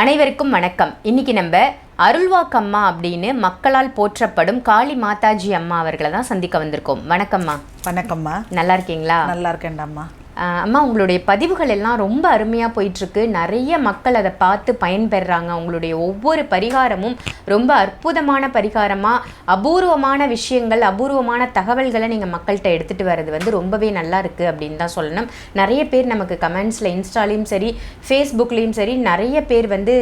அனைவருக்கும் வணக்கம். இன்னைக்கு நம்ம அருள்வாக்கம்மா அப்படின்னு மக்களால் போற்றப்படும் காளி மாதாஜி அம்மா அவர்களை தான் சந்திக்க வந்திருக்கோம். வணக்கம்மா. வணக்கம்மா. நல்லா இருக்கீங்களா? நல்லா இருக்கேன்டாம்மா அம்மா உங்களுடைய பதிவுகள் எல்லாம் ரொம்ப அருமையாக போயிட்டுருக்கு. நிறைய மக்கள் அதை பார்த்து பயன்பெறாங்க. உங்களுடைய ஒவ்வொரு பரிகாரமும் ரொம்ப அற்புதமான பரிகாரமாக அபூர்வமான விஷயங்கள் அபூர்வமான தகவல்களை நீங்கள் மக்கள்கிட்ட எடுத்துகிட்டு வர்றது வந்து ரொம்பவே நல்லா இருக்குது அப்படின்னு தான் சொல்லணும். நிறைய பேர் நமக்கு கமெண்ட்ஸில் இன்ஸ்டாலையும் சரி ஃபேஸ்புக்லேயும் சரி நிறைய பேர் வந்து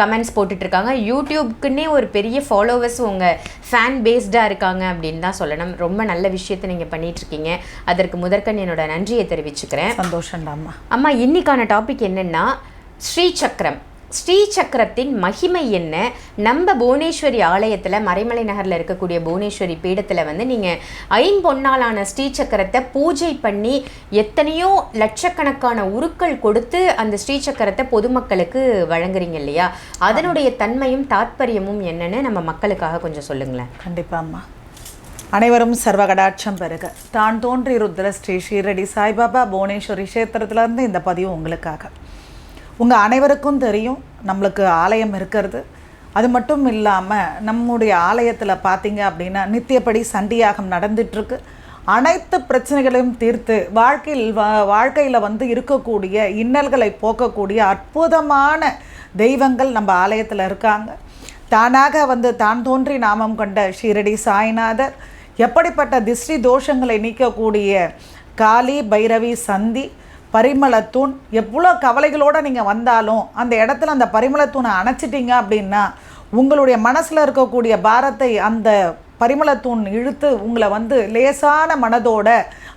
கமெண்ட்ஸ் போட்டுட்ருக்காங்க. யூடியூப்க்குன்னே ஒரு பெரிய ஃபாலோவர்ஸ் உங்கள் ஃபேன் பேஸ்டாக இருக்காங்க அப்படின்னு தான் சொல்லணும். ரொம்ப நல்ல விஷயத்தை நீங்கள் பண்ணிகிட்ருக்கீங்க அதற்கு முதற்கண் என்னோட நன்றியை தெரிவிச்சுக்கிறேன். சந்தோஷம்டாம்மா அம்மா இன்னைக்கான டாபிக் என்னன்னா ஸ்ரீ சக்கரம் ஸ்ரீ சக்கரத்தின் மகிமை என்ன? நம்ம புவனேஸ்வரி ஆலயத்தில் மறைமலை நகரில் இருக்கக்கூடிய புவனேஸ்வரி பீடத்தில் வந்து நீங்கள் ஐம்பொன்னாலான ஸ்ரீ சக்கரத்தை பூஜை பண்ணி எத்தனையோ லட்சக்கணக்கான உருக்கள் கொடுத்து அந்த ஸ்ரீ சக்கரத்தை பொதுமக்களுக்கு வழங்குறீங்க இல்லையா? அதனுடைய தன்மையும் தாத்பரியமும் என்னன்னு நம்ம மக்களுக்காக கொஞ்சம் சொல்லுங்களேன். கண்டிப்பாம்மா அனைவரும் சர்வகடாட்சம் பெறுக. தான் தோன்றி ருத்ர ஸ்ரீ ஷீரடி சாய்பாபா புவனேஸ்வரி கஷேத்திரத்திலேருந்து இந்த பதிவு உங்களுக்காக. உங்கள் அனைவருக்கும் தெரியும் நம்மளுக்கு ஆலயம் இருக்கிறது. அது மட்டும் இல்லாமல் நம்முடைய ஆலயத்தில் பார்த்தீங்க அப்படின்னா நித்தியப்படி சண்டியாகம் நடந்துட்டுருக்கு. அனைத்து பிரச்சனைகளையும் தீர்த்து வாழ்க்கையில் வா வாழ்க்கையில் வந்து இருக்கக்கூடிய இன்னல்களை போக்கக்கூடிய அற்புதமான தெய்வங்கள் நம்ம ஆலயத்தில் இருக்காங்க. தானாக வந்து தான் தோன்றி நாமம் கொண்ட ஷீரடி சாய்நாதர் எப்படிப்பட்ட திஷ்டி தோஷங்களை நீக்கக்கூடிய காளி பைரவி சந்தி பரிமளத்தூண். எவ்வளோ கவலைகளோடு நீங்கள் வந்தாலும் அந்த இடத்துல அந்த பரிமளத்தூணை அணைச்சிட்டிங்க அப்படின்னா உங்களுடைய மனசில் இருக்கக்கூடிய பாரத்தை அந்த பரிமளத்தூண் இழுத்து உங்களை வந்து லேசான மனதோட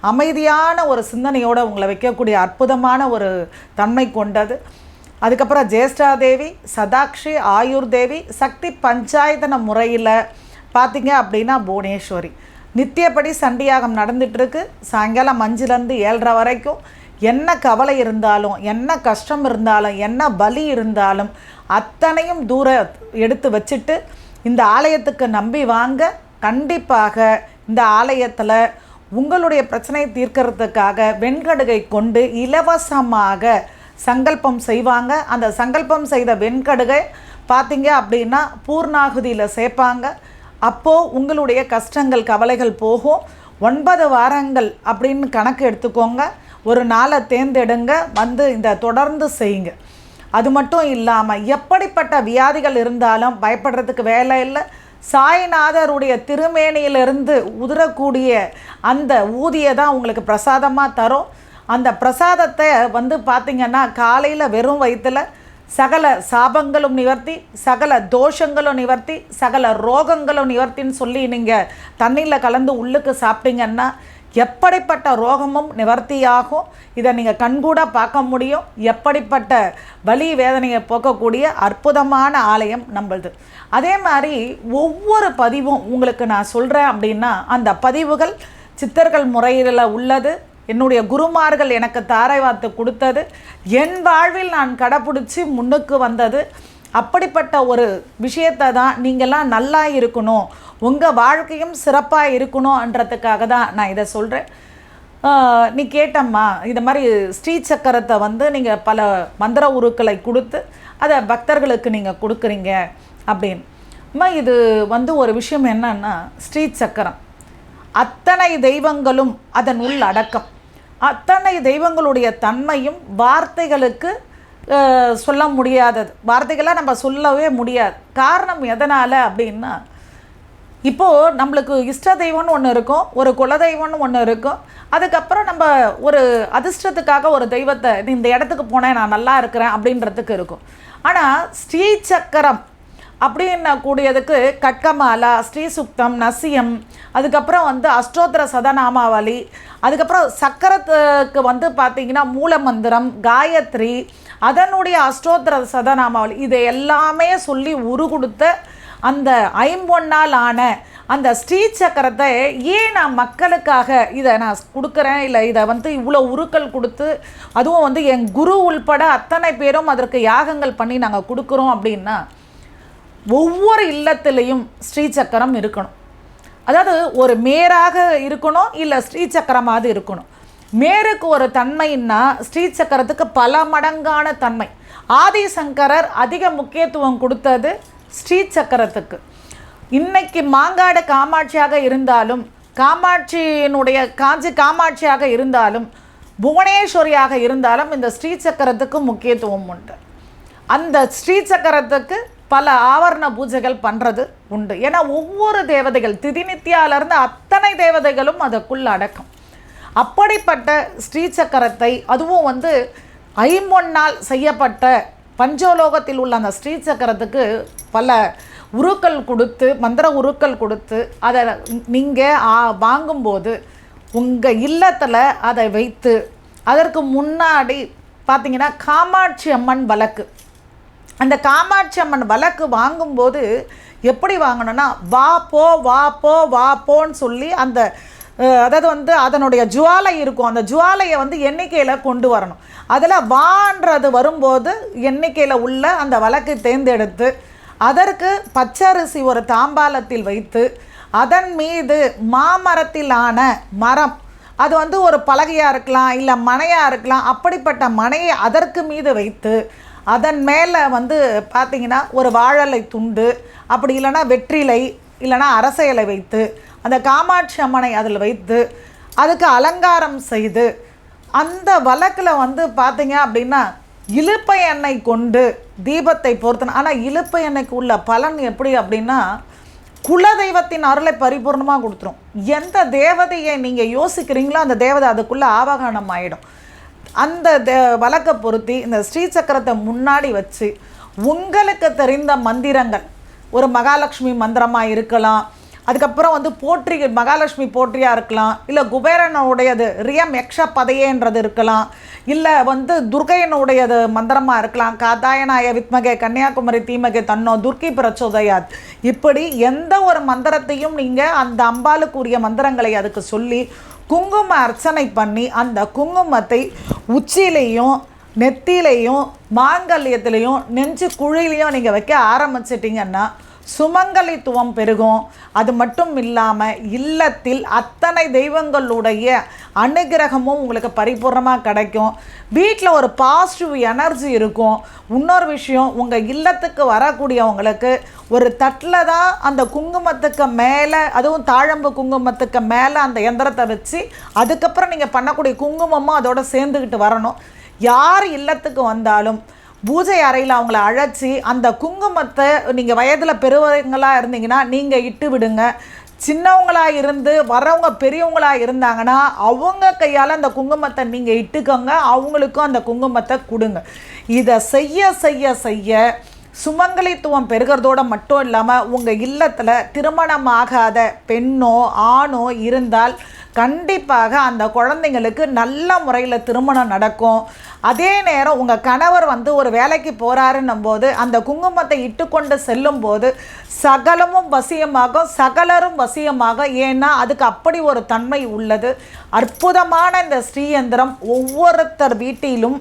அமைதியான ஒரு சிந்தனையோடு உங்களை வைக்கக்கூடிய அற்புதமான ஒரு தன்மை கொண்டது. அதுக்கப்புறம் ஜேஷ்டாதேவி சதாக்ஷி ஆயுர் தேவி சக்தி பஞ்சாயத்தன முறையில் பார்த்தீங்க அப்படின்னா புவனேஸ்வரி. நித்தியப்படி சண்டியாகம் நடந்துட்டுருக்கு சாயங்காலம் அஞ்சுலேருந்து ஏழரை வரைக்கும் என்ன கவலை இருந்தாலும் என்ன கஷ்டம் இருந்தாலும் என்ன பலி இருந்தாலும் அத்தனையும் தூர எடுத்து வச்சுட்டு இந்த ஆலயத்துக்கு நம்பி வாங்க. கண்டிப்பாக இந்த ஆலயத்தில் உங்களுடைய பிரச்சனையை தீர்க்கறதுக்காக வெண்கடுகை கொண்டு இலவசமாக சங்கல்பம் செய்வாங்க. அந்த சங்கல்பம் செய்த வெண்கடுகை பார்த்தீங்க அப்படின்னா பூர்ணாகுதியில் சேர்ப்பாங்க அப்போது உங்களுடைய கஷ்டங்கள் கவலைகள் போகும். ஒன்பது வாரங்கள் அப்படின்னு கணக்கு எடுத்துக்கோங்க. ஒரு நாளை தேர்ந்தெடுங்க வந்து இந்த தொடர்ந்து செய்யுங்க. அது மட்டும் இல்லாமல் எப்படிப்பட்ட வியாதிகள் இருந்தாலும் பயப்படுறதுக்கு வேலை இல்லை. சாய்நாதருடைய திருமேனியிலிருந்து உதிரக்கூடிய அந்த ஊதியை தான் உங்களுக்கு பிரசாதமாக தரும். அந்த பிரசாதத்தை வந்து பார்த்திங்கன்னா காலையில் வெறும் வயிற்றில் சகல சாபங்களும் நிவர்த்தி சகல தோஷங்களும் நிவர்த்தி சகல ரோகங்களும் நிவர்த்தின்னு சொல்லி நீங்கள் தண்ணியில் கலந்து உள்ளுக்கு சாப்பிட்டீங்கன்னா எப்படிப்பட்ட ரோகமும் நிவர்த்தியாகும்? இதை நீங்கள் கண்கூட பார்க்க முடியும். எப்படிப்பட்ட வலி வேதனையை போக்கக்கூடிய அற்புதமான ஆலயம் நம்மளது. அதே மாதிரி ஒவ்வொரு பதிவும் உங்களுக்கு நான் சொல்கிறேன் அப்படின்னா அந்த பதிவுகள் சித்தர்கள் முறையில் உள்ளது. என்னுடைய குருமார்கள் எனக்கு தாரை வார்த்து கொடுத்தது. என் வாழ்வில் நான் கடைப்பிடிச்சி முன்னுக்கு வந்தது. அப்படிப்பட்ட ஒரு விஷயத்தை தான் நீங்கள்லாம் நல்லா இருக்கணும். உங்கள் வாழ்க்கையும் சிறப்பாக இருக்கணும்ன்றதுக்காக தான் நான் இதை சொல்கிறேன் நீ கேட்டம்மா இது மாதிரி ஸ்ரீ சக்கரத்தை வந்து நீங்கள் பல மந்திர உருக்களை கொடுத்து அதை பக்தர்களுக்கு நீங்கள் கொடுக்குறீங்க அப்படின்னு. அம்மா இது வந்து ஒரு விஷயம் என்னன்னா ஸ்ரீ சக்கரம். அத்தனை தெய்வங்களும் அதன் உள் அடக்கம். அத்தனை தெய்வங்களுடைய தன்மையும் வார்த்தைகளுக்கு சொல்ல முடியாதது. வார்த்தைகளாக நம்ம சொல்லவே முடியாது. காரணம் எதனால் அப்படின்னா இப்போது நம்மளுக்கு இஷ்ட தெய்வம்னு ஒன்று இருக்கும் ஒரு குலதெய்வம்னு ஒன்று இருக்கும். அதுக்கப்புறம் நம்ம ஒரு அதிர்ஷ்டத்துக்காக ஒரு தெய்வத்தை "நீ இந்த இடத்துக்கு போனேன் நான் நல்லா இருக்கிறேன் அப்படின்றதுக்கு இருக்கும். ஆனால் ஸ்ரீ சக்கரம் அப்படின்ன கூடியதுக்கு கட்கமாலா ஸ்ரீசுக்தம் நசியம் அதுக்கப்புறம் வந்து அஷ்டோத்திர சதநாமாவளி அதுக்கப்புறம் சக்கரத்துக்கு வந்து பார்த்திங்கன்னா மூலமந்திரம் காயத்ரி அதனுடைய அஷ்டோத்திர சதநாமாவளி இதை எல்லாமே சொல்லி உரு கொடுத்த அந்த ஐம்பொன்னால் ஆன அந்த ஸ்ரீ சக்கரத்தை ஏன் நான் மக்களுக்காக இதை நான் கொடுக்குறேன்? இல்லை இதை வந்து இவ்வளோ உருக்கள் கொடுத்து அதுவும் வந்து என் குரு உள்பட அத்தனை பேரும் அதற்கு யாகங்கள் பண்ணி நாங்கள் கொடுக்குறோம் அப்படின்னா ஒவ்வொரு இல்லத்திலையும் ஸ்ரீ சக்கரம் இருக்கணும். அதாவது ஒரு மேராக இருக்கணும் இல்லை ஸ்ரீ சக்கரமாவது இருக்கணும். மேருக்கு ஒரு தன்மைன்னா ஸ்ரீ சக்கரத்துக்கு பல மடங்கான தன்மை. ஆதிசங்கரர் அதிக முக்கியத்துவம் கொடுத்தது ஸ்ரீ சக்கரத்துக்கு இன்னைக்கு மாங்காடு காமாட்சியாக இருந்தாலும் காமாட்சியினுடைய காஞ்சி காமாட்சியாக இருந்தாலும் புவனேஸ்வரியாக இருந்தாலும் இந்த ஸ்ரீ சக்கரத்துக்கு முக்கியத்துவம் உண்டு. அந்த ஸ்ரீ சக்கரத்துக்கு பல ஆவரண பூஜைகள் பண்ணுறது உண்டு. ஏன்னா ஒவ்வொரு தேவதைகள் திதிநித்தியாலேருந்து அத்தனை தேவதைகளும் அதற்குள் அடக்கம். அப்படிப்பட்ட ஸ்ரீ சக்கரத்தை அதுவும் வந்து ஐம்பொன்னால் செய்யப்பட்ட பஞ்சோலோகத்தில் உள்ள அந்த ஸ்ரீ சக்கரத்துக்கு பல உருக்கள் கொடுத்து மந்திர உருக்கள் கொடுத்து அதை நீங்கள் வாங்கும்போது உங்கள் இல்லத்தில் அதை வைத்து அதற்கு முன்னாடி பார்த்தீங்கன்னா காமாட்சி அம்மன் வழக்கு. அந்த காமாட்சி அம்மன் வழக்கு வாங்கும்போது எப்படி வாங்கணும்னா வா போ வா போ வா போன்னு சொல்லி அந்த அதாவது வந்து அதனுடைய ஜுவாலை இருக்கும். அந்த ஜுவாலையை வந்து எண்ணிக்கையில் கொண்டு வரணும். அதில் வான்றது வரும்போது எண்ணிக்கையில் உள்ள அந்த வழக்கு தேர்ந்தெடுத்து அதற்கு பச்சரிசி ஒரு தாம்பாலத்தில் வைத்து அதன் மீது மாமரத்திலான மரம் அது வந்து ஒரு பலகையாக இருக்கலாம் இல்லை மனையாக இருக்கலாம் அப்படிப்பட்ட மனையை அதற்கு மீது வைத்து அதன் மேலே வந்து பார்த்தீங்கன்னா ஒரு வாழலை துண்டு அப்படி இல்லைன்னா வெற்றிலை இல்லைன்னா அரச இலை வைத்து அந்த காமாட்சி அம்மனை அதில் வைத்து அதுக்கு அலங்காரம் செய்து அந்த வழக்கில் வந்து பார்த்திங்க அப்படின்னா இலுப்பை எண்ணெய் கொண்டு தீபத்தை பொறுத்தன ஆனால் இலுப்பை எண்ணெய்க்கு உள்ள பலன் எப்படி அப்படின்னா குலதெய்வத்தின் அருளை பரிபூர்ணமாக கொடுத்துரும். எந்த தேவதையை நீங்கள் யோசிக்கிறீங்களோ அந்த தேவதை அதுக்குள்ளே ஆவாகனம் ஆகிடும் அந்த தே வழக்கை பொருத்தி இந்த ஸ்ரீ சக்கரத்தை முன்னாடி வச்சு உங்களுக்கு தெரிந்த மந்திரங்கள். ஒரு மகாலட்சுமி மந்திரமாக இருக்கலாம். அதுக்கப்புறம் வந்து போற்றி மகாலட்சுமி போற்றியாக இருக்கலாம். இல்லை குபேரனுடையது ரியம் யக்ஷ பதையேன்றது இருக்கலாம். இல்லை வந்து துர்கையனுடையது மந்திரமாக இருக்கலாம். காதாயனாய வித்மகே கன்னியாகுமரி தீமகே தன்னோ துர்க்கி பிரச்சோதயாத். இப்படி எந்த ஒரு மந்திரத்தையும் நீங்கள் அந்த அம்பாளுக்குரிய மந்திரங்களை அதுக்கு சொல்லி குங்கும அர்ச்சனை பண்ணி அந்த குங்குமத்தை உச்சியிலையும் நெத்திலையும் மாங்கல்யத்திலையும் நெஞ்சு குழிலையும் நீங்கள் வைக்க ஆரம்பிச்சிட்டிங்கன்னா சுமங்கலித்துவம் பெருகும். அது மட்டும் இல்லாமல் இல்லத்தில் அத்தனை தெய்வங்களுடைய அனுகிரகமும் உங்களுக்கு பரிபூர்ணமாக கிடைக்கும். வீட்டில் ஒரு பாசிட்டிவ் எனர்ஜி இருக்கும். இன்னொரு விஷயம் உங்கள் இல்லத்துக்கு வரக்கூடியவங்களுக்கு ஒரு தட்டில் தான் அந்த குங்குமத்துக்கு மேலே அதுவும் தாழம்பு குங்குமத்துக்கு மேலே அந்த எந்திரத்தை வச்சு அதுக்கப்புறம் நீங்கள் பண்ணக்கூடிய குங்குமமும் அதோட சேர்ந்துக்கிட்டு வரணும். யார் இல்லத்துக்கு வந்தாலும் பூஜை அறையில் அவங்கள அழைச்சி அந்த குங்குமத்தை நீங்கள் வயதில் பெருவங்களாக இருந்தீங்கன்னா நீங்கள் இட்டு விடுங்க. சின்னவங்களாக இருந்து வர்றவங்க பெரியவங்களாக இருந்தாங்கன்னா அவங்க கையால் அந்த குங்குமத்தை நீங்கள் இட்டுக்கோங்க. அவங்களுக்கும் அந்த குங்குமத்தை கொடுங்க. இதை செய்ய செய்ய செய்ய சுமங்கலித்துவம் பெருகிறதோட மட்டும் இல்லாமல் உங்கள் இல்லத்தில் திருமணமாகாத பெண்ணோ ஆணோ இருந்தால் கண்டிப்பாக அந்த குழந்தைங்களுக்கு நல்ல முறையில் திருமணம் நடக்கும். அதே நேரம் உங்கள் கணவர் வந்து ஒரு வேலைக்கு போகிறாருன்னும் போது அந்த குங்குமத்தை இட்டுக்கொண்டு செல்லும்போது சகலமும் வசியமாகும் சகலரும் வசியமாக. ஏன்னா அதுக்கு அப்படி ஒரு தன்மை உள்ளது. அற்புதமான இந்த ஸ்ரீயந்திரம் ஒவ்வொருத்தர் வீட்டிலும்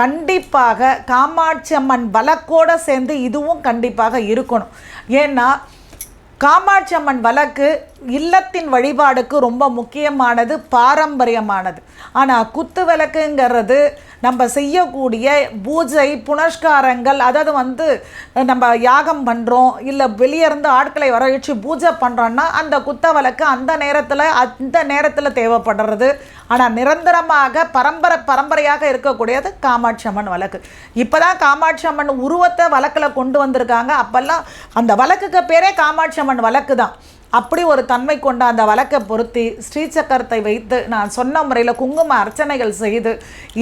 கண்டிப்பாக காமாட்சி அம்மன் வழக்கோடு சேர்ந்து இதுவும் கண்டிப்பாக இருக்கணும். ஏன்னா காமாட்சி அம்மன் வழக்கு இல்லத்தின் வழிபாடுக்கு ரொம்ப முக்கியமானது பாரம்பரியமானது. ஆனால் குத்து விளக்குங்கிறது நம்ம செய்யக்கூடிய பூஜை புனஸ்காரங்கள் அதாவது வந்து நம்ம யாகம் பண்ணுறோம் இல்லை வெளியே இருந்து ஆட்களை வர வச்சு பூஜை பண்ணுறோன்னா அந்த குத்த விளக்கு அந்த நேரத்தில் அந்த நேரத்தில் தேவைப்படுறது. ஆனால் நிரந்தரமாக பரம்பரை பரம்பரையாக இருக்கக்கூடியது காமாட்சி அம்மன் வழக்கு இப்போ தான் காமாட்சி அம்மன் உருவத்தை வழக்கில் கொண்டு வந்திருக்காங்க. அப்போல்லாம் அந்த வழக்குக்கு பேரே காமாட்சி அம்மன் வழக்கு தான் அப்படி ஒரு தன்மை கொண்ட அந்த வழக்கை பொருத்தி ஸ்ரீசக்கரத்தை வைத்து நான் சொன்ன முறையில் குங்கும அர்ச்சனைகள் செய்து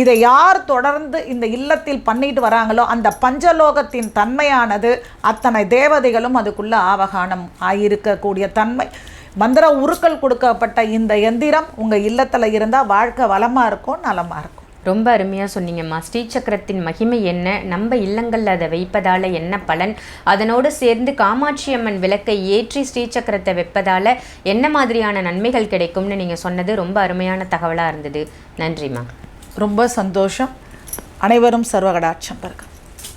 இதை யார் தொடர்ந்து இந்த இல்லத்தில் பண்ணிட்டு வராங்களோ அந்த பஞ்சலோகத்தின் தன்மையானது அத்தனை தேவதைகளும் அதுக்குள்ள ஆவகானம் ஆகியிருக்கக்கூடிய தன்மை. மந்திர உருக்கள் கொடுக்கப்பட்ட இந்த எந்திரம் உங்கள் இல்லத்தில் இருந்தால் வாழ்க்கை வளமாக இருக்கும் நலமாக இருக்கும். ரொம்ப அருமையாக சொன்னீங்கம்மா ஸ்ரீசக்கரத்தின் மகிமை என்ன? நம்ம இல்லங்களில் அதை வைப்பதால் என்ன பலன்? அதனோடு சேர்ந்து காமாட்சி அம்மன் விளக்கை ஏற்றி ஸ்ரீசக்கரத்தை வைப்பதால் என்ன மாதிரியான நன்மைகள் கிடைக்கும்னு நீங்கள் சொன்னது ரொம்ப அருமையான தகவலாக இருந்தது. நன்றிம்மா ரொம்ப சந்தோஷம். அனைவரும் சர்வகடாட்சம் பெருக